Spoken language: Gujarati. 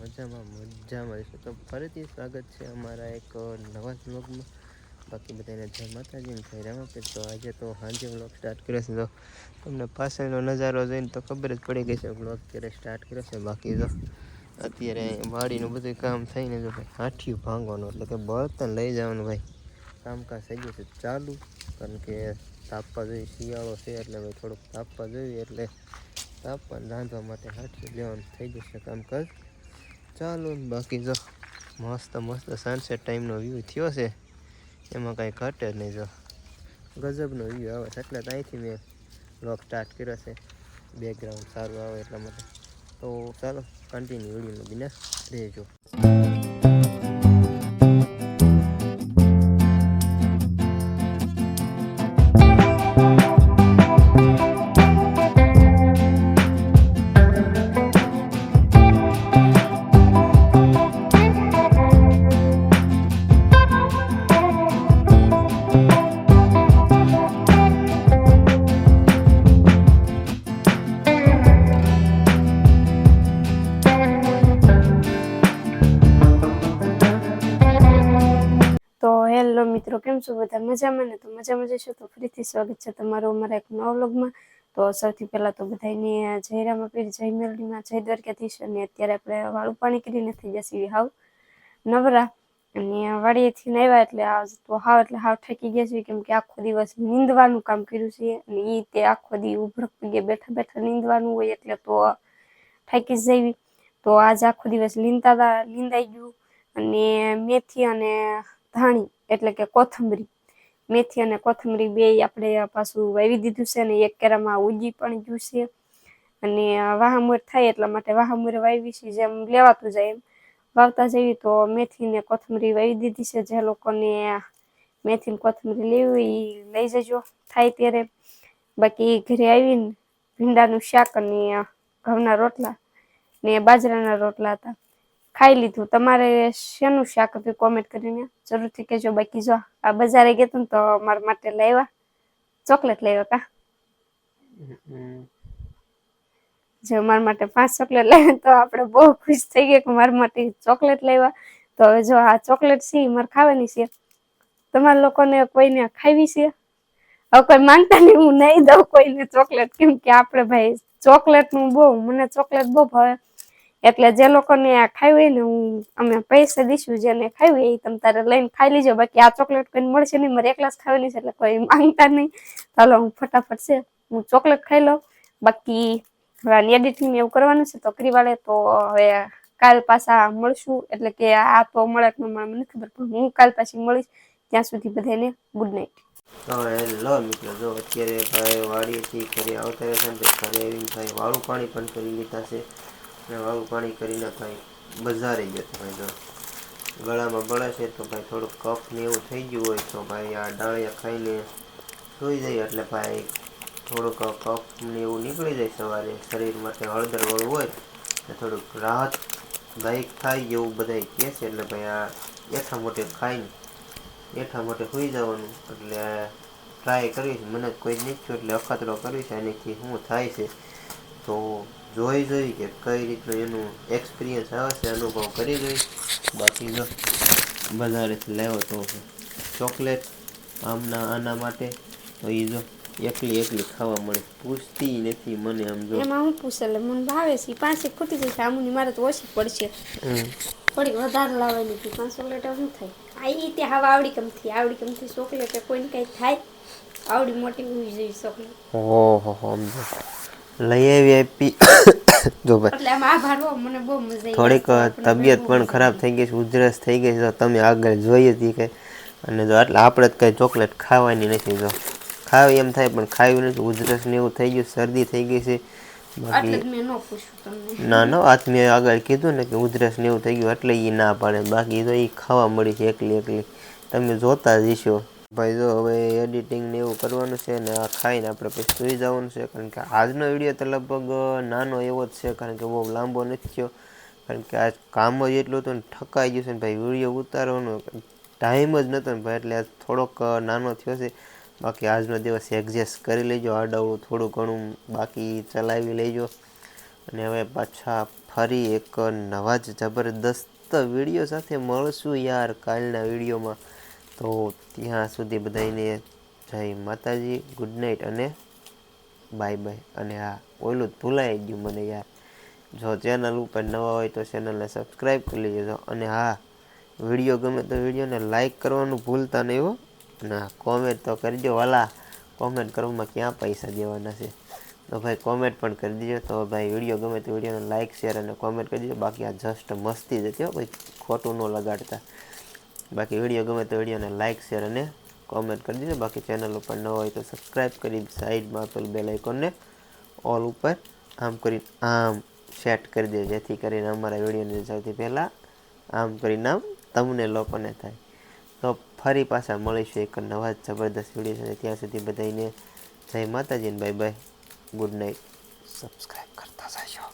મજામાં રહીશું તો ફરીથી સ્વાગત છે અમારા એક નવા વ્લોગમાં બાકી બધાને જય માતાજી ને જય રામાપીર તો આજે તો સાંજે વ્લોગ સ્ટાર્ટ કર્યો છે. તો તમને પાછળનો નજારો જોઈને તો ખબર જ પડી ગઈ છે વ્લોગ ક્યારે સ્ટાર્ટ કર્યો છે. બાકી તો અત્યારે વાડીનું બધું કામ થઈને જો ભાઈ હાઠિયું ભાંગવાનું, એટલે કે બળતણ લઈ જવાનું ભાઈ. કામકાજ થઈ ગયું છે ચાલુ. કારણ કે તાપવા જોઈએ શિયાળો છે એટલે ભાઈ થોડુંક તાપવા જોઈએ એટલે તાપવા રાંધવા માટે હાઠિયું લેવાનું થઈ જશે કામકાજ. ચાલો બાકી જો, મસ્ત મસ્ત સનસેટ ટાઈમનો વ્યૂ થયો છે. એમાં કાંઈ ઘટે જ નહીં જો. ગજબનો વ્યૂ આવે છે. એટલે ત્યાંથી મેં બ્લોગ સ્ટાર્ટ કર્યો છે. બેકગ્રાઉન્ડ સારું આવે એટલા માટે. તો ચાલો કન્ટિન્યુ વિડીયોમાં બિના રહેજો. હેલો મિત્રો, કેમ છો બધા? મજામાં ને? તો મજામાં જશો તો ફરીથી સ્વાગત છે તમારું અમારા એક નવા વ્લોગમાં. તો સૌથી પહેલા તો બધાને જય રામાપીર જય મેરડીમાં જય દ્વારકાધીશ. અને અત્યારે આપણે વાળું પાણી કરીને થઈ જશે હાવ નવરા. અને વાડીએથી આવ્યા એટલે તો હાવ એટલે હાવ થાકી ગયા છે કેમ કે આખો દિવસ નીંદવાનું કામ કર્યું છે. અને એ તે આખો દી ઉભરક પગે બેઠા બેઠા નીંદવાનું હોય એટલે તો થાકી જ જવી તો આજ આખો દિવસ લીંદા લીંદાઈ ગયું. અને મેથી અને ધાણી એટલે કે કોથમરી. મેથી અને કોથમરી બે આપણે પાછું વાવી દીધું છે અને એક કેરામાં ઉજી પણ ગયું છે. અને વાહામોર થાય એટલા માટે વાહામોર વાવી છે, જેમ લેવાતું જાય એમ. વાવતા જઈએ તો મેથી ને કોથમરી વાવી દીધી છે, જે લોકોને મેથી ને કોથમરી લેવી એ લઈ જજો, થાય ત્યારે. બાકી ઘરે આવીને ભીંડાનું શાક અને ઘઉંના રોટલા ને બાજરાના રોટલા હતા. ખાઈ લીધું. તમારે શેનું શાક હતું કોમેન્ટ કરીને જરૂરથી કહેજો. બાકી જો આ બજારે ગયા તા મારા માટે લાવ્યા ચોકલેટ લાવ્યા કા? જો મારા માટે પાંચ ચોકલેટ લાવ્યા તો આપણે બહુ ખુશ થઈ ગયા કે મારા માટે ચોકલેટ લાવ્યા તો હવે જો આ ચોકલેટ છે મારે ખાવાની છે. તમારા લોકોને કોઈને ખાવી છે? હવે કોઈ માંગતા નહીં, હું નહીં દઉં કોઈને ચોકલેટ. કેમ કે આપણે ભાઈ ચોકલેટનું બહુ, મને ચોકલેટ બહુ ભાવે. એટલે જે લોકોને આ ખાવી હોય ને, હું, અમે પૈસા દઈશું જેને ખાવી હોય તમે તારે લઈને ખાઈ લીજો. બાકી આ ચોકલેટ કોઈને મળશે નહીં, મારે એકલા ખાવાની છે એટલે કોઈ માંગતા નહીં. ચાલો, હું ફટાફટ છે, હું ચોકલેટ ખાઈ લઉં. બાકી હવે એડિટિંગ એવું કરવાનું છે તો કરી વાળે. તો હવે કાલ પાછા મળશું. એટલે કે આ તો મળે કે મળે મને ખબર, પણ હું કાલ પાછી મળીશ. ત્યાં સુધી બધાને ગુડ નાઇટ હેલો મિત્રો, જો અત્યારે ભાઈ વાડીએથી ઘરે આવતા રહેશે ઘરે આવીને ભાઈ વાળું પાણી પણ કરી લીધા છે. વાળું પાણી કરીને ભાઈ બજારે જતો ભાઈ જો. ગળામાં બળે છે તો ભાઈ થોડુંક કફ ને એવું થઈ ગયું હોય તો ભાઈ આ ડાળિયા ખાઈને સૂઈ જાય એટલે ભાઈ થોડુંક કફ ને એવું નીકળી જાય સવારે. શરીર માટે હળદર વાળું હોય તો થોડુંક રાહત દાયક થાય એવું બધાય કહે છે એટલે ભાઈ આ એઠા મોટે ખાઈને એઠા મોટે સુઈ જવાનું એટલે ટ્રાય કરવી છે મને કોઈ નથી થયું એટલે અખતરો કરવી છે એનાથી શું થાય છે? તો જોઈ જોઈ કે કઈ રીતનું એનું એક્સપિરિયન્સ આવે છે અનુભવ કરી જોઈ. બાકી જો બજારેથી લેવો તો ચોકલેટ આમના આના માટે તો એ જો એકલી એકલી ખાવા મળે. પૂછતી નથી મને આમ જો. એમાં હું પૂછે એટલે મને ભાવે છે પાંચે ખૂટી જશે આમની મારે તો ઓછી પડશે. હમ. થોડી વધારે લાવવાની હતી પાંચ ચોકલેટ શું થાય? આ એ તે હવે આવડી કમથી આવડી કમથી ચોકલેટ કોઈને કંઈ થાય. આવડી મોટી હોવી જોઈએ ચોકલેટ ઓહો સમજો. લઈ આવી આપી જો ભાઈ. થોડીક તબિયત પણ ખરાબ થઈ ગઈ છે ઉધરસ થઈ ગઈ છે તો તમે આગળ જોઈએ હતી કે અને જો એટલે આપણે જ કંઈ ચોકલેટ ખાવાની નથી જો. ખાવી એમ થાય પણ ખાવી નથી. ઉધરસ ને એવું થઈ ગયું શરદી થઈ ગઈ છે. બાકી ન ના ના આજ મેં આગળ કીધું ને કે ઉધરસ ને એવું થઈ ગયું એટલે એ ના પાડે. બાકી તો એ ખાવા મળી છે એકલી એકલી. તમે જોતા જ હશો. ભાઈ, જો હવે એડિટિંગ ને એવું કરવાનું છે ને આ ખાઈને આપણે પછી સુઈ જવાનું છે. કારણ કે આજનો વીડિયો તો લગભગ નાનો એવો જ છે. કારણ કે બહુ લાંબો નથી થયો. કારણ કે આજ કામ જ એટલું હતું ને ઠકાઈ ગયું છે ને ભાઈ, વીડિયો ઉતારવાનો ટાઈમ જ નહોતો ને ભાઈ, એટલે આજ થોડોક નાનો થયો છે. બાકી આજનો દિવસ એડજસ્ટ કરી લેજો આડાવડું થોડું ઘણું બાકી ચલાવી લેજો. અને હવે પાછા ફરી એક નવા જ જબરદસ્ત વીડિયો સાથે મળશું યાર કાલના વિડીયોમાં. તો ત્યાં સુધી બધાને જય માતાજી ગુડ નાઇટ અને બાય બાય અને હા ઓલું જ ભૂલાઈ ગયું મને યાર. જો ચેનલ ઉપર નવા હોય તો ચેનલને સબસ્ક્રાઈબ કરી લેજો અને હા વીડિયો ગમે તો વિડીયોને લાઈક કરવાનું ભૂલતા નહીં હો. અને કોમેન્ટ તો કરજો વાલા કોમેન્ટ કરવામાં ક્યાં પૈસા દેવાના છે? તો ભાઈ કોમેન્ટ પણ કરી દીજો. તો ભાઈ વીડિયો ગમે તો વિડીયોને લાઈક શેર અને કોમેન્ટ કરી દીજો. બાકી આ જસ્ટ મસ્તી જ હતી ભાઈ ખોટું ન લગાડતા. બાકી વીડિયો ગમે તો વિડીયોને લાઇક શેર અને કોમેન્ટ કરી દીધો બાકી ચેનલ ઉપર ન હોય તો સબસ્ક્રાઈબ કરી સાઈડમાં આપેલ બેલ આઇકોનને ઓલ ઉપર આમ કરી આમ સેટ કરી દે જેથી કરીને અમારા વિડીયોની સૌથી પહેલાં આમ કરીને આમ તમને લોકોને થાય. તો ફરી પાછા મળીશું એક નવા જબરદસ્ત વીડિયો સાથે. ત્યાં સુધી બધાને જય Mataji bye bye good night subscribe કરતા જશો